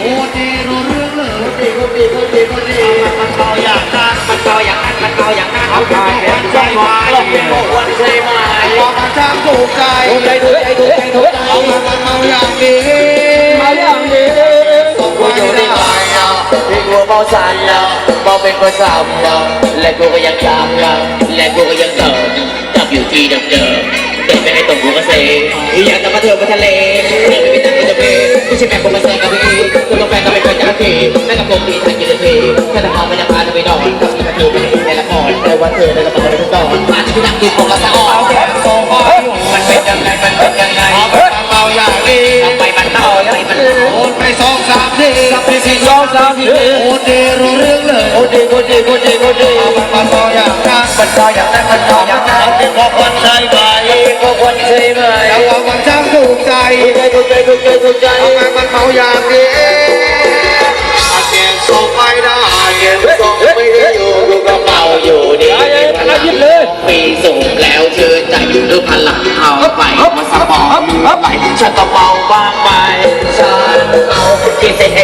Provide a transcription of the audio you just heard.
โอ้ดีรู้เรื่องเลยดีคนดีคนดีคนดีมันเบาอย่างนั้นมันเบาอย่างนั้นมันเบาอย่างนั้นเอาใจใจมาเราเป็นคนวันใจมาพอมันช่างถูกใจถูกใจถูกใจถูกใจถูกใจเอามันมันเมาอย่างนี้มาอย่างนี้กูอยู่ในใจอะที่กูเมาสั่นอะเมาเป็นคนซ้ำอะและกูก็ยังจำอะและกูก็ยังเติมจับอยู่ที่เดิมเดิมเดินไปให้ตรงกูก็เซ่อยากจะมาเที่ยวไปทะเล ไม่ตั้งกูจะเบไม่ใช่แม่กูมาเซ่กับพี่ตัวกาแฟนก็เป็นคนจากพี่แม่กับผมมีทางกินเลยพี่ถ้าจะเอาไปจะพาจะไปนอนกับพี่มาเที่ยวไปในละครในวันเธอในละครในทุกตอนมาที่นั่งกินผมกับสาวเอาแขนโซฟาอยู่มันเป็นยังไงมันเป็นยังไงมันเมาอย่างนี้ไปมันเน่าไปมันโอนไปสองสามทีไปสี่สองสามสี่โอนเดีรู้เรื่องเลยโอ้ดีโอ้ดีโอ้ดีโอ้ดีเอามันมันเมาอย่างนั้นมันก็อย่างนั้นมันก็อย่างนั้นเป็นของคนใจไหมก็ ควรใช่ไหมแล้วว่ามันช่างถูกใจถูกใจถูกใจถูกใจถูกใจทำไมมันเมาอย่างนี้อาเกมส่งไม่ได้เก็บส่งไม่ได้อยู่ดูกระเป๋าอยู่ดีปีสูงแล้วชื่นใจอยู่ด้วยพลังเอาไปมาสมองไหลฉันก็เมาบ้างไหมฉันเอากินเส้น